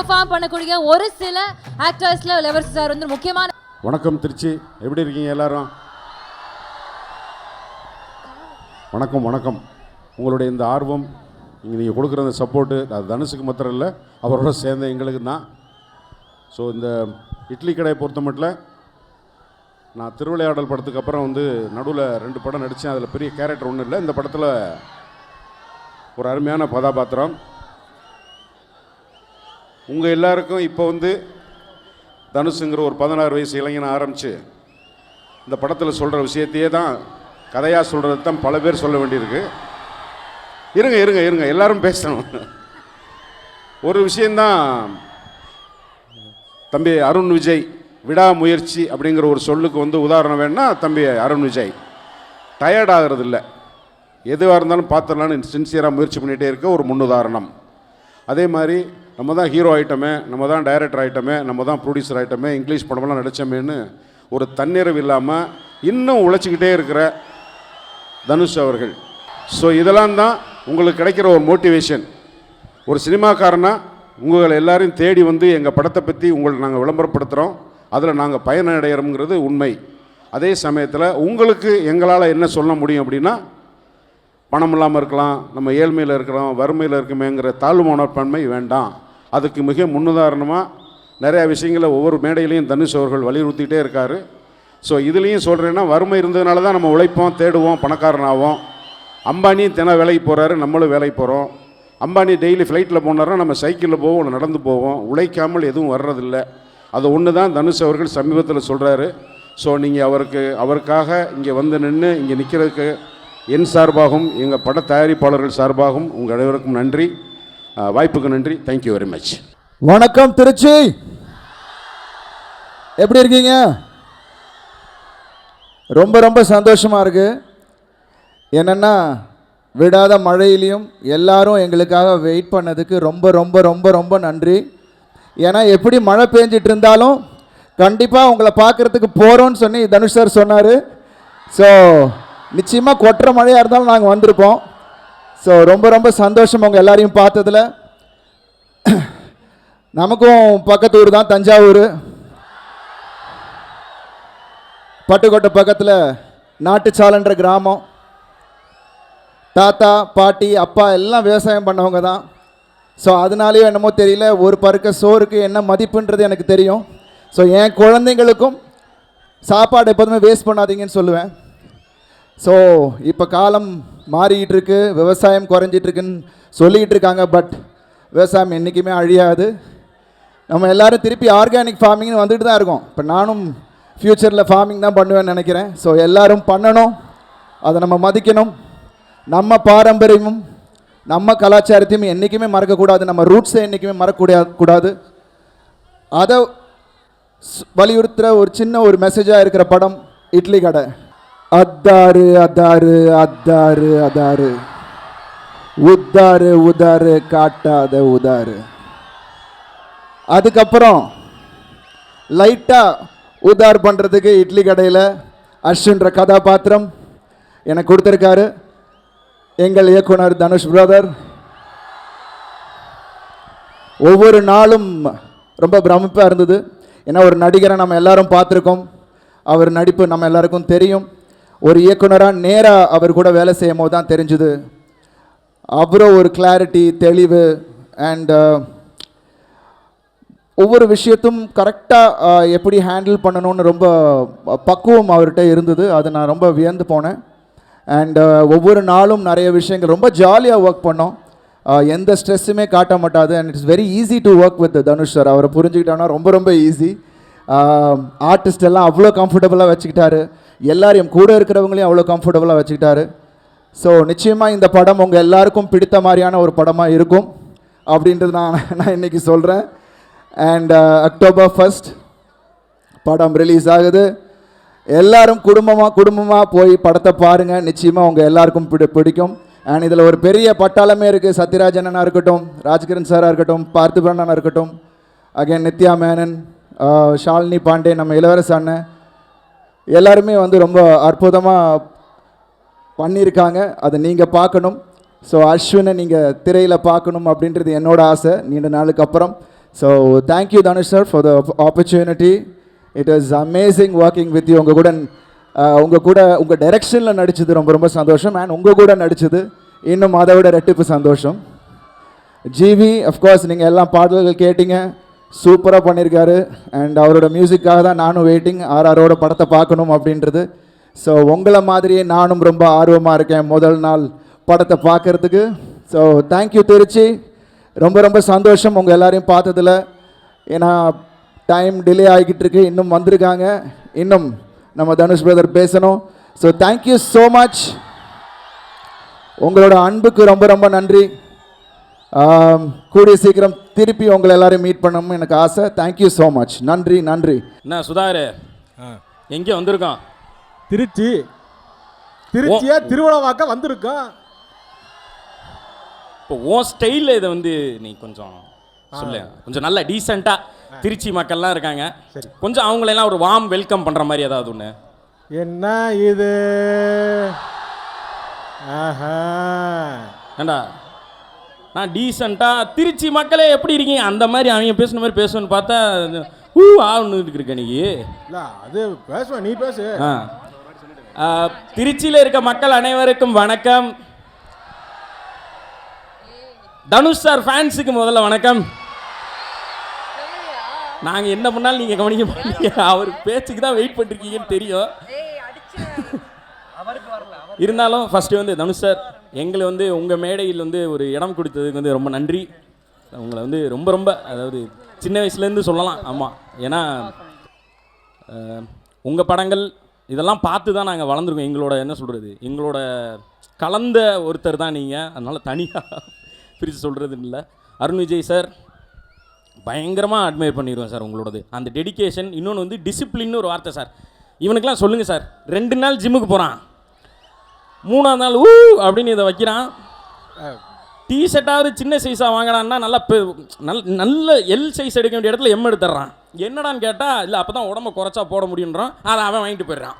Perform பண்ணக்கூடிய ஒரு சில ஆக்டர்ஸ்ல லெவர்ஸ் சார் வந்து முக்கியமான வணக்கம் திருச்சி. எப்படி இருக்கீங்க எல்லாரும்? வணக்கம் வணக்கம். உங்களுடைய இந்த ஆர்வம் இங்கே நீங்கள் கொடுக்குற அந்த சப்போர்ட்டு அது தனுஷுக்கு மாத்திரம் இல்லை அவரோட சேர்ந்த எங்களுக்கு தான். ஸோ இந்த இட்லி கடையை பொறுத்த மட்டும் நான் திருவிளையாடல் படத்துக்கு அப்புறம் வந்து நடுவில் ரெண்டு படம் நடித்தேன் அதில் பெரிய கேரக்டர் ஒன்றும் இல்லை. இந்த படத்தில் ஒரு அருமையான கதாபாத்திரம் உங்கள் எல்லாருக்கும் இப்போ வந்து தனுஷுங்கிற ஒரு பதினாறு வயசு இளைஞனை ஆரம்பித்து இந்த படத்தில் சொல்கிற விஷயத்தையே தான் கதையாக சொல்கிறது தான் பல பேர் சொல்ல வேண்டியிருக்கு. இருங்க இருங்க இருங்க எல்லாரும் பேசணும். ஒரு விஷயந்தான் தம்பி அருண் விஜய் விடாமுயற்சி அப்படிங்கிற ஒரு சொல்லுக்கு வந்து உதாரணம் வேணால் தம்பி அருண் விஜய். டயர்ட் ஆகிறது இல்லை எதுவாக இருந்தாலும் பார்த்துடலான்னு சின்சியராக முயற்சி பண்ணிகிட்டே இருக்க ஒரு முன்னுதாரணம். அதே மாதிரி நம்ம தான் ஹீரோ ஆயிட்டமே நம்ம தான் டைரக்டர் ஆயிட்டமே நம்ம தான் ப்ரொடியூசர் ஆகிட்டோமே இங்கிலீஷ் படமெல்லாம் நடித்தோமேன்னு ஒரு தன்னிறைவு இல்லாமல் இன்னும் உழைச்சிக்கிட்டே இருக்கிற தனுஷ் அவர்கள். ஸோ இதெல்லாம் தான் உங்களுக்கு கிடைக்கிற ஒரு மோட்டிவேஷன் ஒரு சினிமாக்காரனா உங்களை எல்லாரையும் தேடி வந்து எங்கள் படத்தை பற்றி உங்களை நாங்கள் விளம்பரப்படுத்துகிறோம் அதில் நாங்கள் பயனடைகிறோம்ங்கிறது உண்மை. அதே சமயத்தில் உங்களுக்கு எங்களால் என்ன சொல்ல முடியும் அப்படின்னா பணம் இல்லாமல் இருக்கலாம் நம்ம ஏழ்மையில் இருக்கிறோம் வறுமையில் இருக்குமேங்கிற தாழ்வு மனப்பான்மை வேண்டாம். அதுக்கு மிக முன்னுதாரணமாக நிறையா விஷயங்களை ஒவ்வொரு மேடையிலையும் தனுஷ் அவர்கள் வலியுறுத்திகிட்டே இருக்கார். ஸோ இதுலேயும் சொல்கிறேன்னா வறுமை இருந்ததுனால தான் நம்ம உழைப்போம் தேடுவோம் பணக்காரனாவோம் அம்பானி தின வேலைக்கு போகிறாரு நம்மளும் வேலைக்கு போகிறோம் அம்பானி டெய்லி ஃப்ளைட்டில் போனாருன்னா நம்ம சைக்கிளில் போவோம் நடந்து போவோம். உழைக்காமல் எதுவும் வர்றதில்ல. அது ஒன்று தான் தனுஷ் அவர்கள் சமீபத்தில் சொல்கிறாரு ஸோ நீங்கள் அவருக்கு அவருக்காக இங்கே வந்து நின்று இங்கே நிற்கிறதுக்கு என் சார்பாகவும் எங்கள் பட தயாரிப்பாளர்கள் சார்பாகவும் உங்கள் அனைவருக்கும் நன்றி. வாய்ப்புக்கு நன்றி. தேங்க்யூ வெரி மச் வணக்கம் திருச்சி. எப்படி இருக்கீங்க? ரொம்ப ரொம்ப சந்தோஷமாக இருக்கு. என்னென்னா விடாத மழையிலையும் எல்லாரும் எங்களுக்காக வெயிட் பண்ணதுக்கு ரொம்ப ரொம்ப ரொம்ப ரொம்ப நன்றி. ஏன்னா எப்படி மழை பெஞ்சிட்டு இருந்தாலும் கண்டிப்பாக உங்களை பார்க்குறதுக்கு போகிறோன்னு சொல்லி தனுஷ் சார் சொன்னார். ஸோ நிச்சயமாக கொட்டுற மழையாக இருந்தாலும் நாங்கள் வந்திருப்போம். ஸோ ரொம்ப ரொம்ப சந்தோஷம் உங்கள் எல்லாரையும் பார்த்ததுல. நமக்கும் பக்கத்து ஊர் தான் தஞ்சாவூர். பட்டுக்கோட்டை பக்கத்தில் நாட்டுச்சாலன்ற கிராமம். தாத்தா பாட்டி அப்பா எல்லாம் விவசாயம் பண்ணவங்க தான். ஸோ அதனாலேயோ என்னமோ தெரியல ஒரு பருக்க சோறுக்கு என்ன மதிப்புன்றது எனக்கு தெரியும். ஸோ என் குழந்தைங்களுக்கும் சாப்பாடு எப்போதுமே வேஸ்ட் பண்ணாதீங்கன்னு சொல்லுவேன். ஸோ இப்போ காலம் மாறிக்கிட்டு இருக்கு விவசாயம் குறைஞ்சிட்டு இருக்குன்னு சொல்லிக்கிட்டு இருக்காங்க பட் விவசாயம் என்றைக்குமே அழியாது. நம்ம எல்லோரும் திருப்பி ஆர்கானிக் ஃபார்மிங்னு வந்துட்டு தான் இருக்கோம். இப்போ நானும் ஃப்யூச்சரில் ஃபார்மிங் தான் பண்ணுவேன்னு நினைக்கிறேன். ஸோ எல்லாரும் பண்ணணும். அதை நம்ம மதிக்கணும். நம்ம பாரம்பரியமும் நம்ம கலாச்சாரத்தையும் என்றைக்குமே மறக்கக்கூடாது. நம்ம ரூட்ஸை என்றைக்குமே மறக்கூட கூடாது. அதை வலியுறுத்துகிற ஒரு சின்ன ஒரு மெசேஜாக இருக்கிற படம் இட்லி கடை. அத்தாறு அதாரு அத்தாறு அதாரு உத்தாறு உதாரு காட்டாத உதாரு அதுக்கப்புறம் லைட்டாக உதார் பண்ணுறதுக்கு இட்லி கடையில் அர்ஷுன்ற கதாபாத்திரம் எனக்கு கொடுத்துருக்காரு. எங்கள் இயக்குனர் தனுஷ் பிரதர் ஒவ்வொரு நாளும் ரொம்ப பிரமிப்பாக இருந்தது. ஏன்னா ஒரு நடிகரை நம்ம எல்லாரும் பார்த்துருக்கோம். அவர் நடிப்பு நம்ம எல்லாருக்கும் தெரியும். ஒரு இயக்குனராக நேராக அவர் கூட வேலை செய்யும் போது தான் தெரிஞ்சுது. அவ்வளோ ஒரு கிளாரிட்டி தெளிவு அண்ட் uh, ஒவ்வொரு விஷயத்தும் கரெக்டாக எப்படி ஹேண்டில் பண்ணணும்னு ரொம்ப பக்குவம் அவர்கிட்ட இருந்தது. அது நான் ரொம்ப வியந்து போனேன். அண்ட் uh, ஒவ்வொரு நாளும் நிறைய விஷயங்கள் ரொம்ப ஜாலியாக ஒர்க் பண்ணோம். எந்த ஸ்ட்ரெஸ்ஸுமே காட்ட மாட்டாது. And it's very easy to work with Dhanush sir அவரை புரிஞ்சுக்கிட்டோன்னா ரொம்ப ரொம்ப ஈஸி ஆர்டிஸ்ட் எல்லாம் அவ்வளோ கம்ஃபர்டபுளாக வச்சுக்கிட்டாரு. எல்லாரையும் கூட இருக்கிறவங்களையும் அவ்வளோ கம்ஃபர்டபுளாக வச்சுக்கிட்டாரு. ஸோ நிச்சயமாக இந்த படம் உங்கள் எல்லாருக்கும் பிடித்த மாதிரியான ஒரு படமாக இருக்கும் அப்படின்றது நான் நான் இன்றைக்கி சொல்கிறேன் அண்ட் அக்டோபர் uh, ஃபஸ்ட் படம் ரிலீஸ் ஆகுது. எல்லாரும் குடும்பமாக குடும்பமாக போய் படத்தை பாருங்கள் நிச்சயமாக உங்கள் எல்லாருக்கும் பிடி பிடிக்கும். அண்ட் இதில் ஒரு பெரிய பட்டாளமே இருக்குது சத்யராஜ் அண்ணனாக இருக்கட்டும் ராஜ்கிரண் சாராக இருக்கட்டும் பார்த்திபன் அண்ணனாக இருக்கட்டும். அகைன் நித்யா மேனன் uh, ஷாலினி பாண்டே நம்ம இளவரச அண்ணன். எல்லாருமே வந்து ரொம்ப அற்புதமாக பண்ணியிருக்காங்க. அதை நீங்கள் பார்க்கணும். ஸோ அஸ்வினை நீங்கள் திரையில் பார்க்கணும் அப்படின்றது என்னோட ஆசை. நீண்ட நாளுக்கு அப்புறம். So thank you Dhanush sir for the opportunity it is amazing working with you உங்கள் கூட உங்கள் கூட உங்கள் டைரெக்ஷனில் நடித்தது ரொம்ப ரொம்ப சந்தோஷம். அண்ட் உங்கள் கூட நடித்தது இன்னும் அதை விட ரெட்டிப்பு சந்தோஷம். ஜிவி அஃப்கோர்ஸ் நீங்கள் எல்லாம் பாடல்கள் கேட்டீங்க. சூப்பராக பண்ணியிருக்காரு அண்ட் அவரோட மியூசிக்காக தான் நானும் வெயிட்டிங் ஆர்ஆரோட படத்தை பார்க்கணும் அப்படின்றது. ஸோ உங்களை மாதிரியே நானும் ரொம்ப ஆர்வமாக இருக்கேன் முதல் நாள் படத்தை பார்க்கறதுக்கு. So thank you Trichy. ரொம்ப ரொம்ப சந்தோஷம் உங்கள் எல்லாரையும் பார்த்ததில். ஏன்னா டைம் டிலே ஆகிக்கிட்டு இருக்கு. இன்னும் வந்திருக்காங்க. இன்னும் நம்ம தனுஷ் பிரதர் பேசணும். So thank you so much உங்களோட அன்புக்கு ரொம்ப ரொம்ப நன்றி. கூடிய சீக்கிரம் திருப்பி உங்களை எல்லாரையும் மீட் பண்ணணும்னு எனக்கு ஆசை. தேங்க்யூ ஸோ மச் நன்றி நன்றி. என்ன சுதாகர் எங்கே வந்திருக்கோம் திருச்சி. திருச்சியா திருவிழாவாக்க வந்திருக்கோம் இப்போ உன் ஸ்டைலில் இதை வந்து நீ கொஞ்சம் சொல்லு. கொஞ்சம் நல்ல டீசெண்டாக திருச்சி மக்கள்லாம் இருக்காங்க. கொஞ்சம் அவங்களெல்லாம் ஒரு வார்ம் வெல்கம் பண்ணுற மாதிரி ஏதாவது ஒன்று என்ன இது? ஆஹா. ஏண்டா? நான் டீசெண்டாக திருச்சி மக்களே எப்படி இருக்கீங்க? அந்த மாதிரி அவங்க பேசுன மாதிரி பேசுவேன்னு பார்த்தா ஊ ஆன்னு இருக்க நீ. அது பேசுவேன் நீ பேசு. திருச்சியில் இருக்க மக்கள் அனைவருக்கும் வணக்கம். தனுஷ் சார் ஃபேன்ஸுக்கு முதல்ல வணக்கம். நாங்கள் என்ன பண்ணாலும் நீங்கள் கவனிக்க மாட்டீங்க. அவர் பேச்சுக்கு தான் வெயிட் பண்ணிருக்கீங்கன்னு தெரியும். இருந்தாலும் ஃபஸ்ட்டு வந்து தனுஷ் சார் எங்களை வந்து உங்கள் மேடையில் வந்து ஒரு இடம் கொடுத்ததுக்கு வந்து ரொம்ப நன்றி. உங்களை வந்து ரொம்ப ரொம்ப அதாவது சின்ன வயசுலேருந்து சொல்லலாம். ஆமாம் ஏன்னா உங்கள் படங்கள் இதெல்லாம் பார்த்து தான் நாங்கள் வளர்ந்துருக்கோம். எங்களோட என்ன சொல்கிறது எங்களோட கலந்த ஒருத்தர் தான் நீங்கள் அதனால் தனியாக பிரித்து சொல்கிறது இல்லை. அருண் விஜய் சார் பயங்கரமாக அட்மையர் பண்ணிடுவேன் சார் உங்களோடது. அந்த டெடிகேஷன் இன்னொன்று வந்து டிசிப்ளின்னு ஒரு வார்த்தை சார் இவனுக்கெல்லாம் சொல்லுங்கள் சார் ரெண்டு நாள் ஜிம்முக்கு போகிறான் மூணாவது நாள் ஊ! அப்படின்னு இதை வைக்கிறான். டிஷர்ட்டாவது சின்ன சைஸாக வாங்கினான்னா நல்லா பெ- நல்ல எல் சைஸ் எடுக்க வேண்டிய இடத்துல எம் எடுத்துட்றான் என்னடான்னு கேட்டால் இல்லை அப்போ தான் உடம்ப குறைச்சா போட முடியுன்றான் அதை அவன் வாங்கிட்டு போயிடுறான்.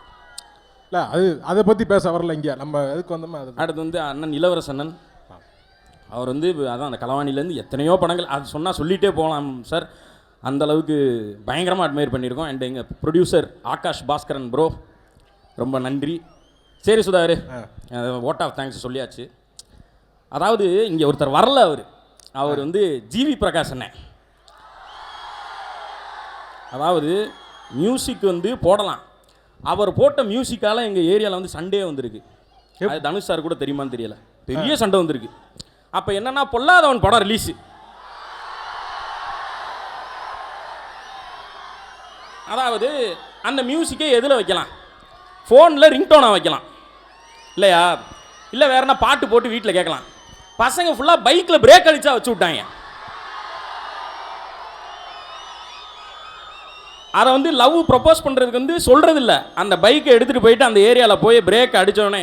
இல்ல அது அதை பத்தி பேச வரல இங்க. நம்ம எதுக்கு வந்தோமோ அது. அடுத்து வந்து அண்ணன் இளவரசண்ணன். அவர் வந்து அதான் அந்த கலவாணிலேருந்து எத்தனையோ படங்கள் அது சொன்னால் சொல்லிகிட்டே போகலாம் சார். அந்த அளவுக்கு பயங்கரமாக அட்மையர் பண்ணியிருக்கோம். அண்ட் எங்கள் ப்ரொடியூசர் ஆகாஷ் பாஸ்கரன் ப்ரோ ரொம்ப நன்றி. சரி சுதாகர். ஓட் ஆஃப் தேங்க்ஸ் சொல்லியாச்சு. அதாவது இங்கே ஒருத்தர் வரல அவர். அவர் வந்து ஜிவி பிரகாஷ் அண்ணன். அதாவது மியூசிக் வந்து போடலாம். அவர் போட்ட மியூசிக்கால எங்கள் ஏரியாவில் வந்து சண்டே வந்திருக்கு. அது தனுஷ் சார் கூட தெரியுமான்னு தெரியல. பெரிய சண்டை வந்திருக்கு. அப்போ என்னன்னா பொல்லாதவன் படம் ரிலீஸு அதாவது அந்த மியூசிக்கை எதில் வைக்கலாம்? ஃபோனில் ரிங்டோனாக வைக்கலாம். இல்லையா? இல்லை வேற என்ன பாட்டு போட்டு வீட்டில் கேட்கலாம். பசங்க ஃபுல்லாக பைக்கில் பிரேக் அடிச்சா வச்சு விட்டாங்க. அதை வந்து லவ் ப்ரப்போஸ் பண்ணுறதுக்கு வந்து சொல்கிறது இல்லை அந்த பைக்கை எடுத்துகிட்டு போயிட்டு அந்த ஏரியாவில் போய் பிரேக் அடித்தோடனே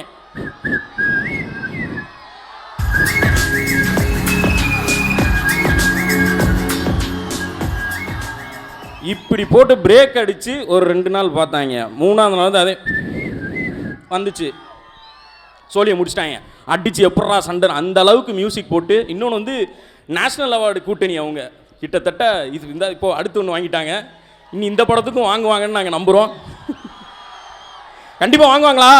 இப்படி போட்டு பிரேக் அடித்து ஒரு ரெண்டு நாள் பார்த்தாங்க. மூணாவது நாள் வந்து அதே வந்துச்சு. சோழியை முடிச்சிட்டாங்க. அடிச்சு எப்பட்றா சண்டை அந்த அளவுக்கு மியூசிக் போட்டு இன்னொன்று வந்து நேஷ்னல் அவார்டு கூட்டணி அவங்க. கிட்டத்தட்ட இது இந்த இப்போ அடுத்து ஒன்று வாங்கிட்டாங்க. இனி இந்த படத்துக்கும் வாங்குவாங்கன்னு நாங்கள் நம்புகிறோம் கண்டிப்பாக வாங்குவாங்களா?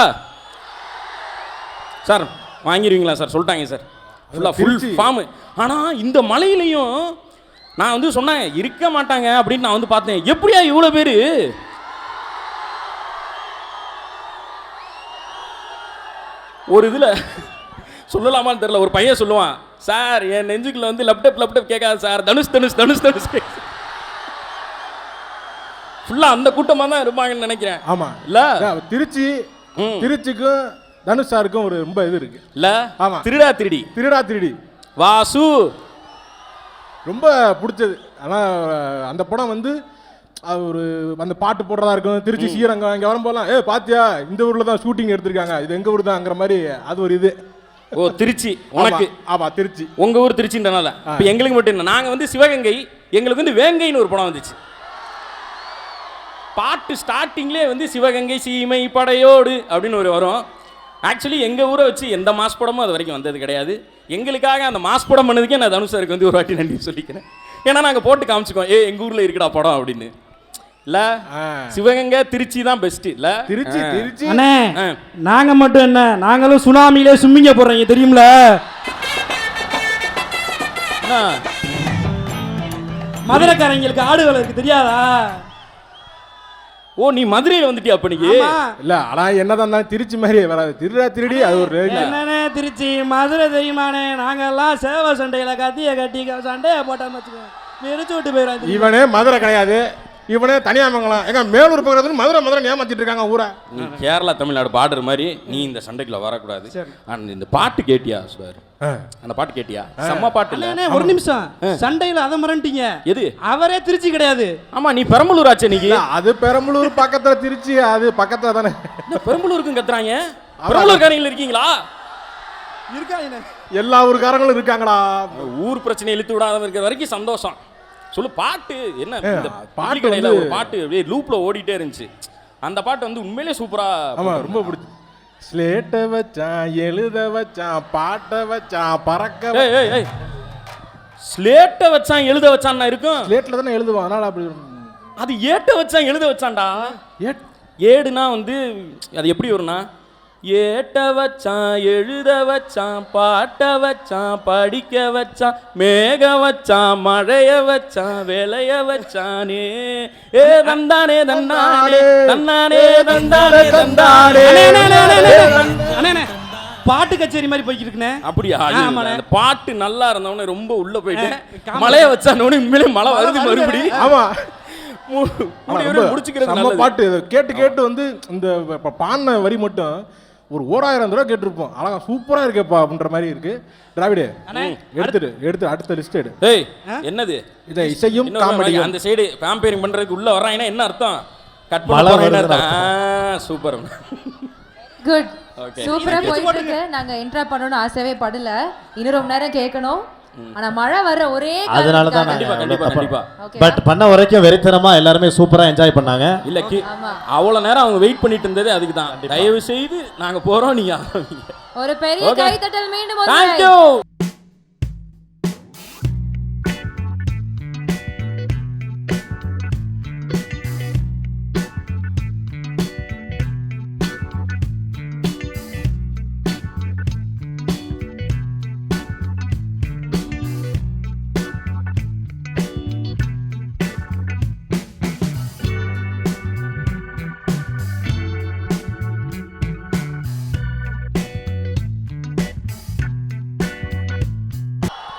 சார் வாங்கிடுவீங்களா சார்? சொல்லிட்டாங்க சார். ஃபுல்லாக ஃபுல். ஃபார்மு ஆனால் இந்த மலையிலையும் நான் வந்து சொன்னேன் இருக்க மாட்டாங்க அப்படின்னு நான் வந்து பார்த்தேன். எப்படியா இவ்வளோ பேர்? ஒரு இதில் சொல்லலாமான்னு தெரில ஒரு பையன் சொல்லுவான் சார் என் நெஞ்சுக்குள்ள வந்து லேப்டாப் லேப்டாப் கேட்காது சார். தனுஷ் தனுஷ் தனுஷ் தனுஷ். ஃபுல்லாக அந்த கூட்டமாக தான் இருப்பாங்கன்னு நினைக்கிறேன். ஆமா. இல்ல? திருச்சி. திருச்சிக்கும் தனுஷ் சாருக்கும் ஒரு ரொம்ப இது இருக்கு. இல்லை? ஆமா. திருடா திருடி. திருடா திருடி. வாசு. ரொம்ப பிடிச்சது. ஆனால் அந்த படம் வந்து அது ஒரு அந்த பாட்டு போடுறதா இருக்கும் திருச்சி ஸ்ரீரங்கம் இங்கே வரும்போதெல்லாம் ஏ பாத்தியா? இந்த ஊரில் தான் ஷூட்டிங் எடுத்திருக்காங்க. இது எங்கள் ஊர் தான்ங்கிற மாதிரி அது ஒரு இது. ஓ திருச்சி உனக்கு? ஆமா, ஆமா திருச்சி. உங்க ஊர் திருச்சின்றனால. இப்போ எங்களுக்கு மட்டும் இல்லை நாங்கள் வந்து சிவகங்கை எங்களுக்கு வந்து வேங்கைன்னு ஒரு படம் வந்துச்சு. பாட்டு ஸ்டார்டிங்லேயே வந்து சிவகங்கை சீமை படையோடு அப்படின்னு ஒரு வரும். ஆக்சுவலி எங்கள் ஊரை வச்சு எந்த மாஸ் படமும் அது வரைக்கும் வந்தது கிடையாது. எங்களுக்காக அந்த மாஸ் படம் பண்ணதுக்கே நான் தனுஷ் சாருக்கு வந்து ஒரு வாட்டி நன்றி சொல்லிக்கிறேன். ஏன்னா நாங்கள் போட்டு காமிச்சுக்கோம் ஏ எங்கள் ஊரில் இருக்குடா படம் அப்படின்னு. இல்லை. சிவகங்கை திருச்சி தான் பெஸ்ட்டு இல்லை திருச்சி திருச்சி. அண்ணே ஆ. நாங்க மட்டும் என்ன நாங்களும் சுனாமிலே சும்மிங்க போடுறீங்க தெரியும்ல? என்ன மதுரைக்காரங்களுக்கு ஆடு வேலை இருக்கு தெரியாதா? ஓ நீ மதுரையில் வந்துட்டியா அப்ப நீ. இல்ல ஆனா என்னதான் திருச்சி மாதிரி வராது. திருடா திருடி அது ஒரு. என்னண்ணே திருச்சி மதுரை தெரியுமாண்ணே? நாங்கெல்லாம் சேவை சண்டையில கத்திய கட்டி சண்டையை போட்டோம்னு வச்சுக்கோங்க. மிரிச்சு விட்டு போயிடாது இவனே மதுரை கிடையாது. இவனே தனியாமங்கலம் எங்க மேலூர் பக்கத்துல மதுரை மதுரை ஏமாத்திட்டு இருக்காங்க ஊரை. நீ கேரளா தமிழ்நாடு பாடுற மாதிரி நீ இந்த சண்டைக்குள்ள வரக்கூடாது. அண்ட் இந்த பாட்டு கேட்டியா சார் அந்த பாட்டு கேட்டியா? செம்ம பாட்டு இல்ல? ஒரு நிமிஷம். சண்டையில அதை மறந்துட்டீங்க. எது? அவரே திருச்சி கிடையாது. ஆமா நீ பெரம்பலூர் ஆச்சு நீ அது பெரம்பலூர் பக்கத்துல திருச்சி அது பக்கத்துல தானே. பெரம்பலூருக்கும் கத்துறாங்க? பெரம்பலூர்காரங்க இருக்கீங்களா? இருக்காங்க எல்லா ஊருக்காரங்களும் இருக்காங்கடா. ஊர் பிரச்சனை இழுத்து விடாத இருக்கிற வரைக்கும் சந்தோஷம். சொல்லு பாட்டு என்ன பாட்டு கடையில் ஒரு பாட்டு அப்படியே லூப்ல ஓடிட்டே இருந்துச்சு. அந்த பாட்டு வந்து உண்மையிலே சூப்பரா ஆமா ரொம்ப பிடிச்சி ஸ்லேட்டை வச்சான் எழுத வச்சான் பாட்டை வச்சான் பறக்க ஸ்லேட்டை வச்சான் எழுத வச்சான்னா இருக்கும்? ஸ்லேட்ல தானே எழுதுவான் அதனால அப்படி அது ஏட்ட வச்சான் எழுத வச்சான்டா? ஏட். ஏடுனா வந்து அது எப்படி வரும்னா ஏட்ட வச்சான் எழுத வச்சான் பாட்ட வச்சான் படிக்க வச்சான் மேக வச்சான் மழைய வச்சான் விளைய வச்சானே ஏ தந்தானே தந்தானே தந்தானே தந்தானே தந்தானே பாட்டு கச்சேரி மாதிரி போய்க்கிட்டு இருக்குண்ணே. அப்படியா. அந்த பாட்டு நல்லா இருந்தவொடனே ரொம்ப உள்ள போயிட்டு காமெடி. மழைய வச்சானோட உண்மையிலே மழை வருது மறுபடி ஆமா. முடிச்சுக்கிறது. பாட்டு. கேட்டு கேட்டு வந்து இந்த பாடின வரி மட்டும் ஒரு ஓராயிரம் தடவை கேட்டிருப்போம். அழகா சூப்பரா இருக்கேப்பா அப்படின்ற மாதிரி இருக்கு. திராவிடு எடுத்துடு எடுத்து அடுத்த லிஸ்ட் எடு. ஏய் என்னது? இதை இசையும் காமெடியும். அந்த சைடு கம்பேரிங் பண்றதுக்கு உள்ள வர்றாங்கன்னா என்ன அர்த்தம்? கட் பண்ண சூப்பர். குட். சூப்பரா போயிட்டு இருக்கு. நாங்க இன்டர் பண்ணணும்னு ஆசையே படல. இன்னும் ரொம்ப நேரம் கேட்கணும். ஆனா மழை வர்ற ஒரே அதனால தான் கண்டிப்பா கண்டிப்பா. பட் பண்ண வரைக்கும் வெறித்தனமா எல்லாருமே சூப்பரா என்ஜாய் பண்ணாங்க. இல்ல. அவ்வளவு நேரம் அவங்க வெயிட் பண்ணிட்டு இருந்ததே அதுக்கு தான். தயவு செய்து நாங்க போறோம் நீங்க ஒரு பெரிய Okay. கைத்தட்டல் மீண்டும்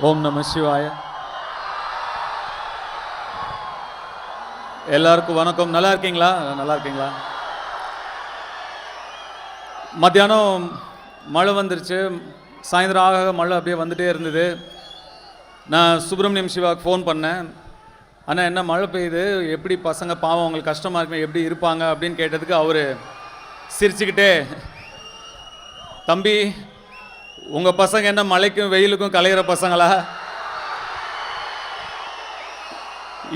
ஓம் நம சிவாய. எல்லாருக்கும் வணக்கம். நல்லா இருக்கீங்களா? நல்லா இருக்கீங்களா? மத்தியானம் மழை வந்துருச்சு. சாயந்தரம் ஆக ஆக மழை அப்படியே வந்துட்டே இருந்தது. நான் சுப்பிரமணியம் சிவாவுக்கு ஃபோன் பண்ணேன். ஆனால் என்ன மழை பெய்யுது? எப்படி பசங்க பாவம் அவங்களுக்கு கஷ்டமாக இருக்குமே எப்படி இருப்பாங்க அப்படின்னு கேட்டதுக்கு அவர் சிரிச்சுக்கிட்டே தம்பி உங்கள் பசங்க என்ன மழைக்கும் வெயிலுக்கும் கலையிற பசங்களா?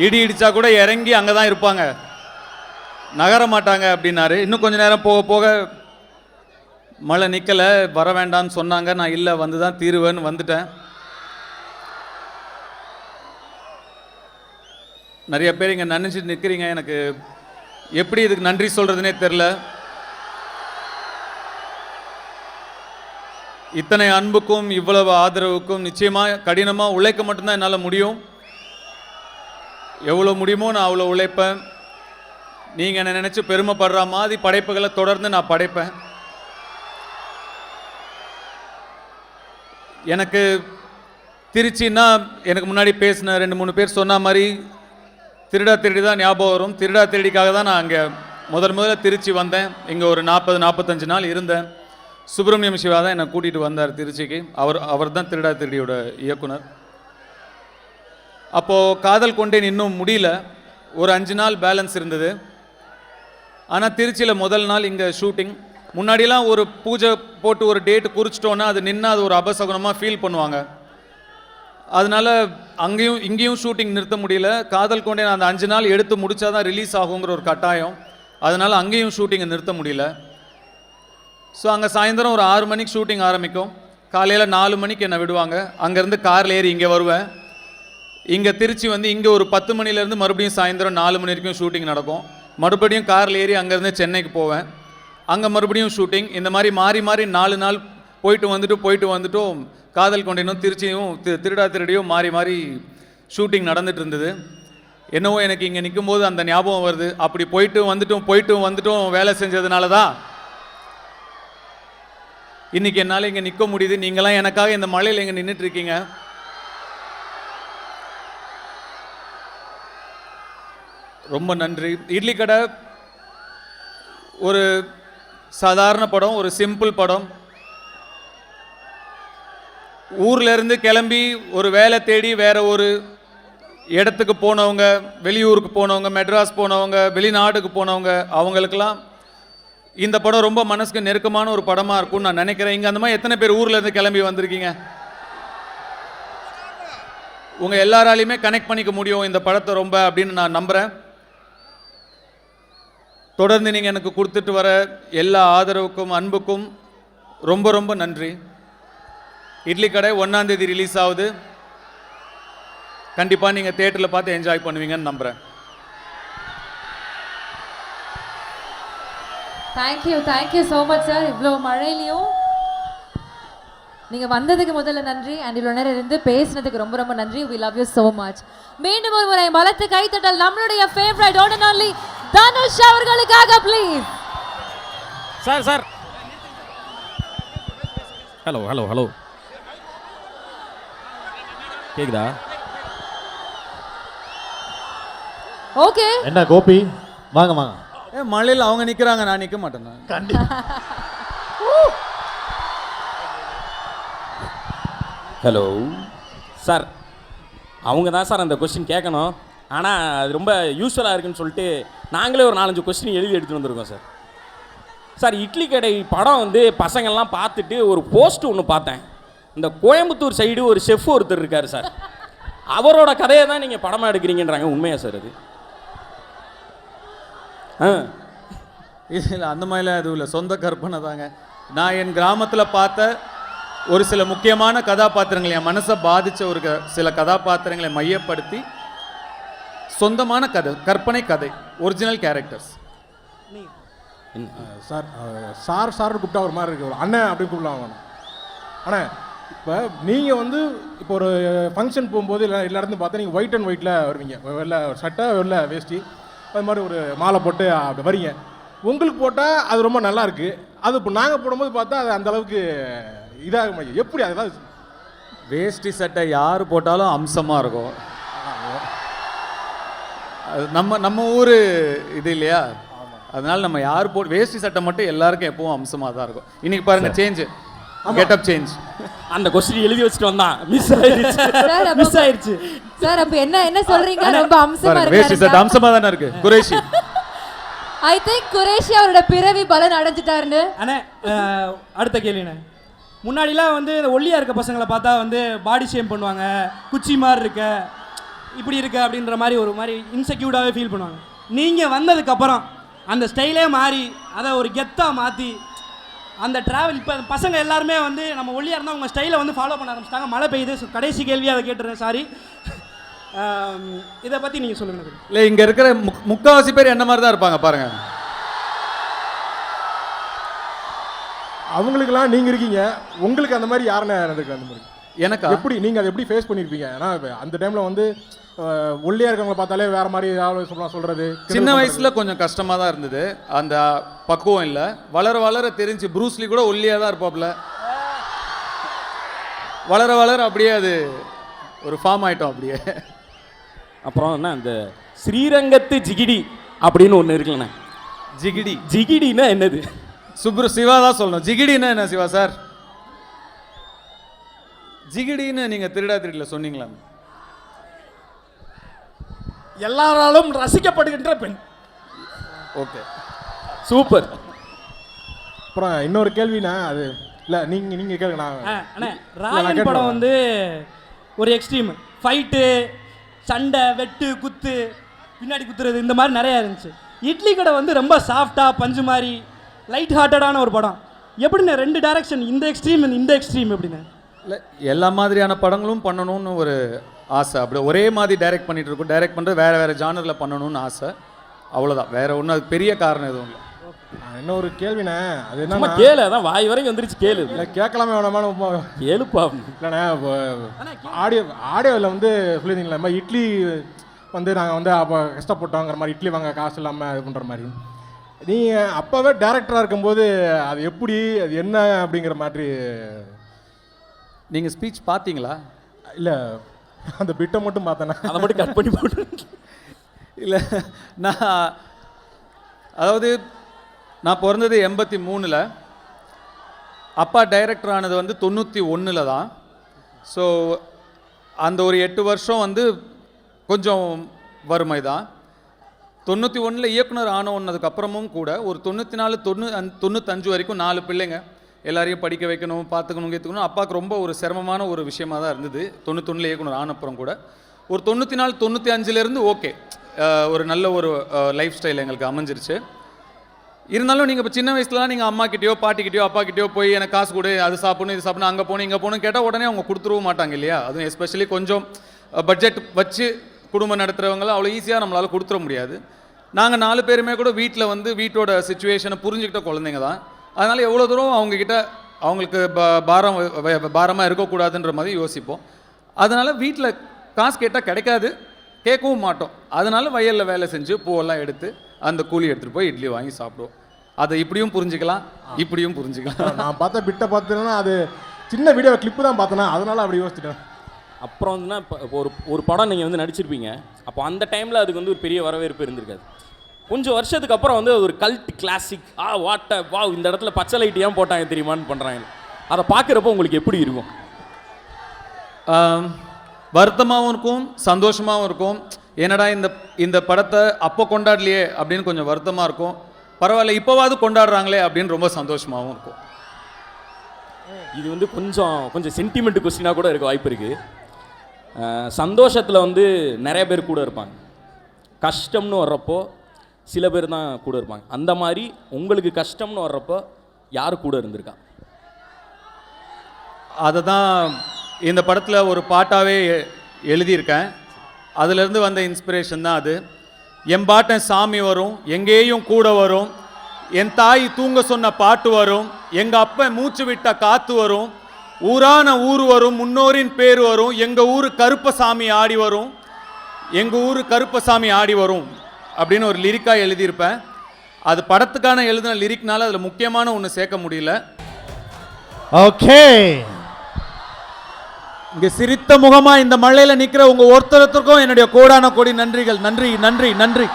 இடி இடிச்சா கூட இறங்கி அங்கே தான் இருப்பாங்க. நகர மாட்டாங்க அப்படின்னாரு. இன்னும் கொஞ்ச நேரம் போக போக மழை நிற்கலை வர வேண்டாம்னு சொன்னாங்க. நான் இல்லை வந்து தான் தீருவேன்னு வந்துட்டேன். நிறைய பேர் இங்கே நினச்சிட்டு நிற்கிறீங்க எனக்கு எப்படி இதுக்கு நன்றி சொல்கிறதுனே தெரில இத்தனை அன்புக்கும் இவ்வளவு ஆதரவுக்கும் நிச்சயமாக கடினமாக உழைக்க மட்டும்தான் என்னால் முடியும். எவ்வளோ முடியுமோ நான் அவ்வளோ உழைப்பேன். நீங்கள் என்னை நினச்சி பெருமைப்படுற மாதிரி படைப்புகளை தொடர்ந்து நான் படைப்பேன். எனக்கு திருச்சின்னா எனக்கு முன்னாடி பேசின ரெண்டு மூணு பேர் சொன்ன மாதிரி திருடா திருடி தான் ஞாபகம் வரும். திருடா திருடிக்காக தான் நான் அங்கே முதல் முதல்ல திருச்சி வந்தேன். இங்கே ஒரு நாற்பது நாற்பத்தஞ்சு நாள் இருந்தேன். சுப்பிரமணியம் சிவா தான் என்னை கூட்டிகிட்டு வந்தார் திருச்சிக்கு. அவர் அவர் தான் திருடா திருடியோட இயக்குனர். அப்போது காதல் கொண்டேன் இன்னும் முடியல. ஒரு அஞ்சு நாள் பேலன்ஸ் இருந்தது. ஆனால் திருச்சியில் முதல் நாள் இங்கே ஷூட்டிங் முன்னாடிலாம் ஒரு பூஜை போட்டு ஒரு டேட்டு குறிச்சிட்டோன்னா அது நின்று அது ஒரு அபசகுனமாக ஃபீல் பண்ணுவாங்க. அதனால் அங்கேயும் இங்கேயும் ஷூட்டிங் நிறுத்த முடியல. காதல் கொண்டேன் அந்த அஞ்சு நாள் எடுத்து முடிச்சாதான் ரிலீஸ் ஆகுங்கிற ஒரு கட்டாயம். அதனால் அங்கேயும் ஷூட்டிங்கை நிறுத்த முடியல. ஸோ அங்கே சாயந்தரம் ஒரு ஆறு மணிக்கு ஷூட்டிங் ஆரம்பிக்கும். காலையில் நாலு மணிக்கு என்னை விடுவாங்க. அங்கேருந்து காரில் ஏறி இங்கே வருவேன். இங்கே திருச்சி வந்து இங்கே ஒரு பத்து மணிலேருந்து மறுபடியும் சாயந்தரம் நாலு மணி வரைக்கும் ஷூட்டிங் நடக்கும். மறுபடியும் காரில் ஏறி அங்கேருந்து சென்னைக்கு போவேன். அங்கே மறுபடியும் ஷூட்டிங் இந்த மாதிரி மாறி மாறி நாலு நாள் போயிட்டு வந்துட்டு போயிட்டு வந்துட்டும் காதல் கொண்டினும் திருச்சியும் தி- திருடா திருடியும் மாறி மாறி ஷூட்டிங் நடந்துட்டு இருந்தது. என்னவோ எனக்கு இங்கே நிற்கும்போது அந்த ஞாபகம் வருது. அப்படி போயிட்டு வந்துட்டும் போயிட்டும் வந்துட்டும் வேலை செஞ்சதுனால தான் இன்னைக்கு என்னால் இங்கே நிற்க முடியுது. நீங்களாம் எனக்காக இந்த மழையில் இங்கே நின்றுட்டு இருக்கீங்க ரொம்ப நன்றி. இட்லி கடை ஒரு சாதாரண படம் ஒரு சிம்பிள் படம். ஊர்லேருந்து கிளம்பி ஒரு வேலை தேடி வேறு ஒரு இடத்துக்கு போனவங்க வெளியூருக்கு போனவங்க மெட்ராஸ் போனவங்க வெளிநாட்டுக்கு போனவங்க அவங்களுக்கெல்லாம் இந்த படம் ரொம்ப மனசுக்கு நெருக்கமான ஒரு படமாக இருக்கும்னு நான் நினைக்கிறேன். இங்கே அந்த மாதிரி எத்தனை பேர் ஊர்ல இருந்து கிளம்பி வந்திருக்கீங்க? உங்கள் எல்லாராலையுமே கனெக்ட் பண்ணிக்க முடியும் இந்த படத்தை ரொம்ப அப்படின்னு நான் நம்புகிறேன் தொடர்ந்து நீங்கள் எனக்கு கொடுத்துட்டு வர எல்லா ஆதரவுக்கும் அன்புக்கும் ரொம்ப ரொம்ப நன்றி. இட்லி கடை ஒன்றாந்தேதி ரிலீஸ் ஆகுது. கண்டிப்பாக நீங்கள் தேட்டரில் பார்த்து என்ஜாய் பண்ணுவீங்கன்னு நம்புகிறேன் thank you thank you so much sir இவ்வளோ மழையிலையும் நீங்க வந்ததுக்கு முதல்ல நன்றி. அண்ட் இவ்வளோ நேரம் இருந்து பேசினதுக்கு ரொம்ப ரொம்ப நன்றி. We love you so much மீண்டும் ஒரு முறை பலத்து கைத்தட்டல் நம்மளுடைய ஃபேவரட் ஒன் ஒன்லி தனுஷ் அவர்களுக்காக please sir sir hello hello hello கேக்குதா? ஓகே என்ன கோபி? வாங்க வாங்க. மழையில் அவங்க நிற்கிறாங்க நான் நிற்க மாட்டேன். ஹலோ சார் அவங்க தான் சார் அந்த கொஸ்டின் கேட்கணும் ஆனால் அது ரொம்ப யூஸ்ஃபுல்லாக இருக்குன்னு சொல்லிட்டு நாங்களே ஒரு நாலஞ்சு கொஸ்டின் எழுதி எடுத்துகிட்டு வந்திருக்கோம் சார் சார் இட்லி கடை படம் வந்து பசங்கள்லாம் பார்த்துட்டு ஒரு போஸ்ட் ஒன்று பார்த்தேன். இந்த கோயம்புத்தூர் சைடு ஒரு செஃப் ஒருத்தர் இருக்கார் சார் அவரோட கதையை தான் நீங்கள் படமாக எடுக்கிறீங்கன்றாங்க. உண்மையா சார் அது? இல்லை அந்த மாதிரிலாம் எதுவும் இல்லை. சொந்த கற்பனை தாங்க. நான் என் கிராமத்தில் பார்த்த ஒரு சில முக்கியமான கதாபாத்திரங்கள் என் மனசை பாதித்த ஒரு க- சில கதாபாத்திரங்களை மையப்படுத்தி சொந்தமான கதை கற்பனை கதை original characters sir sir sir கூப்பிட்டா ஒரு மாதிரி இருக்கு. அண்ணன் அப்படின்னு கூப்பிடலாம் வேணும் அண்ணே இப்போ நீங்கள் வந்து இப்போ ஒரு ஃபங்க்ஷன் போகும்போது இல்லை எல்லா இடத்துல பார்த்தா நீங்கள் ஒயிட் அண்ட் ஒயிட்டில் வருவீங்க. வெள்ளை சட்டை வெள்ளை வேஷ்டி. அது மாதிரி ஒரு மாலை போட்டு அப்படி வரீங்க. உங்களுக்கு போட்டால் அது ரொம்ப நல்லா இருக்கு. அது இப்போ நாங்கள் போடும்போது பார்த்தா அது அந்த அளவுக்கு இதாக மாட்டேங்குது. எப்படி அதெல்லாம் வேஷ்டி சட்டை யார் போட்டாலும் அம்சமாக இருக்கும். அது நம்ம நம்ம ஊர் இது இல்லையா? அதனால நம்ம யார் போ வேஷ்டி சட்டை மட்டும் எல்லாருக்கும் எப்பவும் அம்சமாக தான் இருக்கும். இன்னைக்கு பாருங்க சேஞ்ச் கெட்டப் சேஞ்ச் அந்த கொஸ்டின் எழுதி வச்சுட்டு வந்தான். மிஸ் ஆயிடுச்சு. சார் மிஸ் ஆயிடுச்சு. சார் அப்ப என்ன என்ன சொல்றீங்க? ரொம்ப அம்சமா பாருங்க வேஷ்டி சட்டை இருக்கு அம்சமாக தானே இருக்கு. குரேஷி. ஐ திங்க் குரேஷி அவரோட பிறவி பலன் அடைஞ்சிட்டாருன்னு. அண்ணே அடுத்த கேள்விண்ணே முன்னாடிலாம் வந்து இந்த ஒல்லியாக இருக்க பசங்களை பார்த்தா வந்து பாடி ஷேம் பண்ணுவாங்க. குச்சி மாதிரி இருக்க இப்படி இருக்க அப்படின்ற மாதிரி ஒரு மாதிரி இன்செக்யூர்டாகவே ஃபீல் பண்ணுவாங்க. நீங்கள் வந்ததுக்கப்புறம் அந்த ஸ்டைலே மாறி அதை ஒரு கெத்தாக மாற்றி அந்த ட்ராவல் இப்போ பசங்க எல்லாருமே வந்து நம்ம ஒல்லியாக இருந்தால் உங்கள் ஸ்டைலை வந்து ஃபாலோ பண்ண ஆரம்பிச்சிட்டாங்க. மழை பெய்யுது கடைசி கேள்வியாக அதை கேட்டுறேன் சாரி இதை பற்றி நீங்கள் சொல்லுங்கள் எனக்கு. இல்லை இங்கே இருக்கிற முக் முக்காவாசி பேர் என்ன மாதிரி தான் இருப்பாங்க பாருங்க. அவங்களுக்கெல்லாம் நீங்கள் இருக்கீங்க. உங்களுக்கு அந்த மாதிரி யாருன்னு நடந்துருக்கு அந்த மாதிரி எனக்கா? எப்படி நீங்கள் அதை எப்படி ஃபேஸ் பண்ணியிருப்பீங்க ஏன்னா அந்த டைமில் வந்து அஹ், ஒல்லியா இருக்கவங்கள பார்த்தாலே வேற மாதிரி ஏதாவது சொல்லலாம் சொல்கிறது சின்ன வயசுல கொஞ்சம் கஷ்டமா தான் இருந்தது. அந்த பக்குவம் இல்லை. வளர வளர தெரிஞ்சு ப்ரூஸ்லி கூட ஒல்லியா தான் இருப்பாப்ல. வளர வளர அப்படியே அது ஒரு ஃபார்ம் ஆயிட்டோம் அப்படியே. அப்புறம் என்ன இந்த ஸ்ரீரங்கத்து ஜிகிடி அப்படின்னு ஒன்று இருக்குல்லண்ணே. ஜிகிடி. ஜிகிடின்னா என்னது? சுப்ரு சிவா தான் சொல்லணும். ஜிகிடின்னா என்ன சிவா சார்? ஜிகிடின்னு நீங்க திருடா திருடில சொன்னீங்களா எல்லாராலும் ரசிக்கப்படுகின்ற பெண். ஓகே. சூப்பர். அப்புறம் இன்னொரு கேள்வினா அது இல்லை நீங்கள் நீங்கள் கேளுங்க அண்ணே ராயன். படம் வந்து ஒரு எக்ஸ்ட்ரீம் ஃபைட்டு சண்டை வெட்டு குத்து பின்னாடி குத்துறது இந்த மாதிரி நிறையா இருந்துச்சு. இட்லி கடை வந்து ரொம்ப சாஃப்டாக பஞ்சு மாதிரி லைட் ஹார்ட்டடான ஒரு படம். எப்படிண்ணே ரெண்டு டைரக்ஷன் இந்த எக்ஸ்ட்ரீம் இந்த எக்ஸ்ட்ரீம் எப்படிண்ணே? இல்லை எல்லா மாதிரியான படங்களும் பண்ணணும்னு ஒரு ஆசை. அப்படி ஒரே மாதிரி டைரக்ட் பண்ணிட்டு இருக்கோம். டைரக்ட் பண்ணுறது வேறு வேறு ஜானரில் பண்ணணும்னு ஆசை. அவ்வளோதான் வேறு ஒன்றும் அது பெரிய காரணம் எதுவும் இல்லை. என்ன ஒரு கேள்விண்ணே? அது என்னன்னா கேளு. அதான் வாய் வரைக்கும் வந்துருச்சு. கேளு. இல்லை கேட்கலாமே உப்ப- கேளுப்பா. இல்லைண்ணே ஆடியோ ஆடியோவில் வந்து சொல்லியிருந்தீங்களா மாதிரி இட்லி வந்து நாங்கள் வந்து அப்போ கஷ்டப்பட்டோங்கிற மாதிரி இட்லி வாங்க காசு இல்லாமல் இது பண்ணுற மாதிரி. நீங்கள் அப்போவே டேரக்டராக இருக்கும்போது அது எப்படி அது என்ன அப்படிங்கிற மாதிரி நீங்கள் ஸ்பீச் பார்த்தீங்களா? இல்லை அந்த பிட்டை மட்டும் பார்த்தேண்ணே அதை மட்டும் கட் பண்ணி போட்டு. இல்லை நான் அதாவது நான் பிறந்தது எண்பத்தி மூணில். அப்பா டைரக்டர் ஆனது வந்து தொண்ணூற்றி ஒன்றில் தான். ஸோ அந்த ஒரு எட்டு வருஷம் வந்து கொஞ்சம் வறுமை தான். தொண்ணூற்றி ஒன்றில் இயக்குனர் ஆன ஒன்றதுக்கப்புறமும் கூட ஒரு தொண்ணூற்றி நாலு தொண்ணூ தொண்ணூத்தஞ்சு வரைக்கும் நாலு பிள்ளைங்க. எல்லாரையும் படிக்க வைக்கணும் பார்த்துக்கணும் கேத்துக்கணும் அப்பாவுக்கு ரொம்ப ஒரு சிரமமான ஒரு விஷயமா தான் இருந்தது. தொண்ணூத்தொன்னில் இயக்குனர் ஆனப்புறம் கூட. ஒரு தொண்ணூற்றி நாலு தொண்ணூற்றி அஞ்சுலேருந்து ஓகே ஒரு நல்ல ஒரு லைஃப் ஸ்டைல் எங்களுக்கு அமைஞ்சிருச்சு. இருந்தாலும் நீங்கள் இப்போ சின்ன வயசுலலாம் நீங்கள் அம்மா பாட்டிக்கிட்டேயோ பாட்டிக்கிட்டயோ போய் எனக்கு காசு கொடு அது சாப்பிடணும் இது சாப்பிடணும் அங்கே போகணும் இங்கே போகணும் கேட்டால் உடனே அவங்க கொடுத்துருவும் மாட்டாங்க இல்லையா? அதுவும் எஸ்பெஷலி கொஞ்சம் பட்ஜெட் வச்சு குடும்பம் நடத்துகிறவங்களாம் அவ்வளோ ஈஸியாக நம்மளால் கொடுத்துட முடியாது. நாங்கள் நாலு பேருமே கூட வீட்டில் வந்து வீட்டோட சுச்சுவேஷனை புரிஞ்சுக்கிட்ட குழந்தைங்க தான். அதனால் எவ்வளோ தூரம் அவங்கக்கிட்ட அவங்களுக்கு ப- பாரம் பாரமாக இருக்கக்கூடாதுன்ற மாதிரி யோசிப்போம். அதனால் வீட்டில் காசு கேட்டால் கிடைக்காது கேட்கவும் மாட்டோம். அதனால வயலில் வேலை செஞ்சு பூவெல்லாம் எடுத்து அந்த கூலி எடுத்துகிட்டு போய் இட்லி வாங்கி சாப்பிடுவோம். அதை இப்படியும் புரிஞ்சுக்கலாம் இப்படியும் புரிஞ்சுக்கலாம். நான் பார்த்த பிட்டை பார்த்தேன்னா அது சின்ன வீடியோ கிளிப்பு தான் பார்த்தேன்னா அதனால அப்படி யோசிச்சிட்டேன். அப்புறம் வந்துன்னா இப்போ இப்போ ஒரு ஒரு படம் நீங்கள் வந்து நடிச்சிருப்பீங்க. அப்போ அந்த டைமில் அதுக்கு வந்து ஒரு பெரிய வரவேற்பு இருந்திருக்காது. கொஞ்சம் வருஷத்துக்கு அப்புறம் வந்து ஒரு கல்ட் கிளாசிக் ஆ வாட்ட வா இந்த இடத்துல பச்சை லைட் ஏன் போட்டாங்க தெரியுமான்னு பண்ணுறாங்க அதை பார்க்குறப்போ உங்களுக்கு எப்படி இருக்கும்? வருத்தமாகவும் இருக்கும் சந்தோஷமாகவும் இருக்கும். என்னடா இந்த இந்த படத்தை அப்போ கொண்டாடலையே அப்படின்னு கொஞ்சம் வருத்தமாக இருக்கும். பரவாயில்ல இப்போவாவது கொண்டாடுறாங்களே அப்படின்னு ரொம்ப சந்தோஷமாகவும் இருக்கும். இது வந்து கொஞ்சம் கொஞ்சம் சென்டிமெண்ட் கொஸ்டினாக கூட இருக்க வாய்ப்பு இருக்குது சந்தோஷத்தில் வந்து நிறைய பேர் கூட இருப்பாங்க. கஷ்டம்னு வர்றப்போ சில பேர் தான் கூட இருப்பாங்க. அந்த மாதிரி உங்களுக்கு கஷ்டம்னு வர்றப்போ யார் கூட இருந்திருக்கா? அதை தான் இந்த படத்தில் ஒரு பாட்டாகவே எழுதியிருக்கேன். அதுலேருந்து வந்த இன்ஸ்பிரேஷன் தான் அது. என் பாட்டன் சாமி வரும் எங்கேயும் கூட வரும். என் தாய் தூங்க சொன்ன பாட்டு வரும். எங்கள் அப்பன் மூச்சு விட்ட காற்று வரும். ஊரான ஊர் வரும் முன்னோரின் பேர் வரும். எங்கள் ஊர் கருப்பசாமி ஆடி வரும். எங்கள் ஊர் கருப்பசாமி ஆடி வரும். அப்படின்னு ஒரு லிரிக்காக எழுதியிருப்பேன். அது படத்துக்கான எழுதின லிரிக்னால அதில் முக்கியமான ஒன்று சேர்க்க முடியல. ஓகே. இங்க சிரித்த முகமா இந்த மழையில நிக்கிற உங்க ஒருத்தருக்கும் என்னுடைய கோடான கோடி நன்றிகள். நன்றி நன்றி நன்றி.